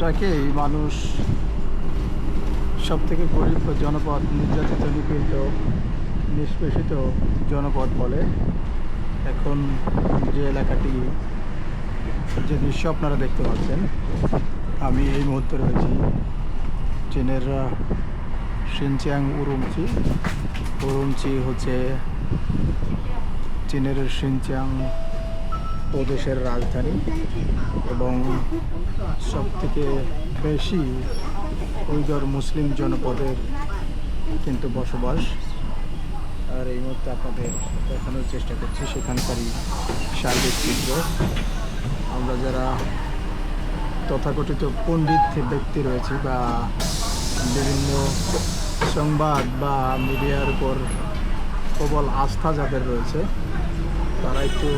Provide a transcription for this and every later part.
এটাকেই মানুষ সব থেকে গরিব জনপদ নির্যাতিত নিপীড়িত নিষ্পেষিত জনপদ বলে। এখন যে এলাকাটি যে দৃশ্য আপনারা দেখতে পাচ্ছেন আমি এই মুহূর্তে রয়েছি চীনের আহ, শিনচিয়াং উরুমচি। উরুমচি হচ্ছে চীনের শিনচিয়াং প্রদেশের রাজধানী এবং সব থেকে বেশি উইগর মুসলিম জনপদের কিন্তু বসবাস। আর এই মুহূর্তে আপনাদের দেখানোর চেষ্টা করছি সেখানকারই সার্বিক চিত্র। আমরা যারা তথাকথিত পণ্ডিত ব্যক্তি রয়েছি বা বিভিন্ন সংবাদ বা মিডিয়ার উপর প্রবল আস্থা যাদের রয়েছে, তারা একটু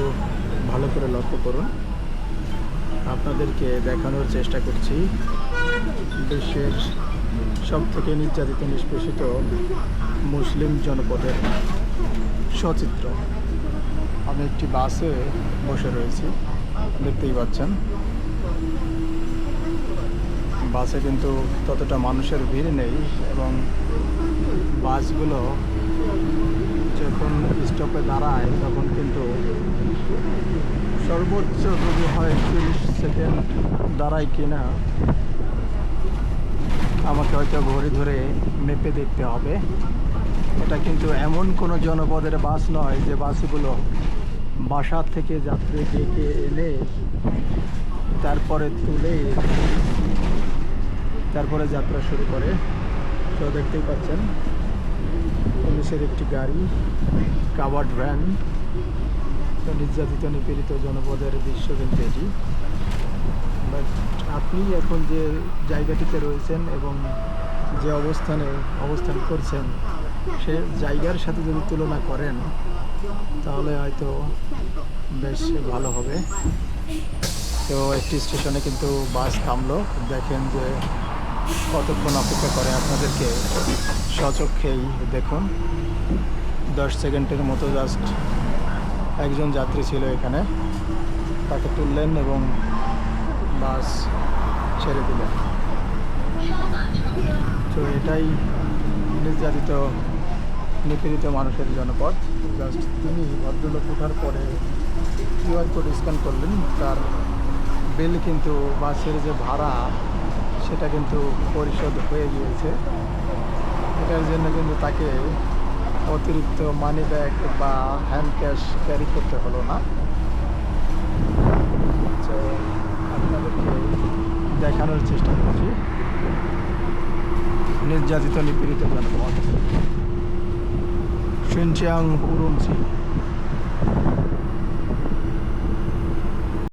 ভালো করে লক্ষ্য করুন। আপনাদেরকে দেখানোর চেষ্টা করছি। বিশ্বের সব থেকে নির্যাতিত, নিষ্পেষিত মুসলিম জনপদের সচিত্র। আমি একটি বাসে বসে রয়েছি, দেখতেই পাচ্ছেন। বাসে কিন্তু ততটা মানুষের ভিড় নেই এবং বাসগুলো যখন স্টপে দাঁড়ায় তখন কিন্তু সর্বোচ্চ যদি হয় তিরিশ সেকেন্ড দাঁড়ায় কিনা, আমাকে হয়তো ঘড়ি ধরে মেপে দেখতে হবে। এটা কিন্তু এমন কোনো জনপদের বাস নয় যে বাসগুলো বাসা থেকে যাত্রী ডেকে এনে তারপরে তুলে তারপরে যাত্রা শুরু করে। তো দেখতেই পাচ্ছেন পুলিশের একটি গাড়ি কাভার্ড ভ্যান নির্যাতিত, নিপীড়িত জনপদের দৃশ্য কিন্তু এটি। বাট আপনি এখন যে জায়গাটিতে রয়েছেন এবং যে অবস্থানে অবস্থান করছেন, সে জায়গার সাথে যদি তুলনা করেন, তাহলে হয়তো বেশ ভালো হবে। তো একটি স্টেশনে কিন্তু বাস থামলো। দেখেন যে কতক্ষণ অপেক্ষা করে আপনাদেরকে সচক্ষেই দেখুন। দশ সেকেন্ডের মতো জাস্ট একজন যাত্রী ছিল এখানে। তাকে তুললেন এবং বাস ছেড়ে দিলেন। তো এটাই নির্যাতিত, নিপীড়িত মানুষের জনপদ। জাস্ট তিনি ভদ্রলোক ওঠার পরে কিউআর কোড স্ক্যান করলেন। তার বিল কিন্তু বাসের যে ভাড়া সেটা কিন্তু পরিশোধ হয়ে গিয়েছে। এটার জন্য কিন্তু তাকে অতিরিক্ত মানি ব্যাগ বা হ্যান্ড ক্যাশ ক্যারি করতে হলো না। তো আপনাদেরকে দেখানোর চেষ্টা করছি। নির্যাতিত, নিপীড়িত জনপদ শিনচিয়াং উরুমচি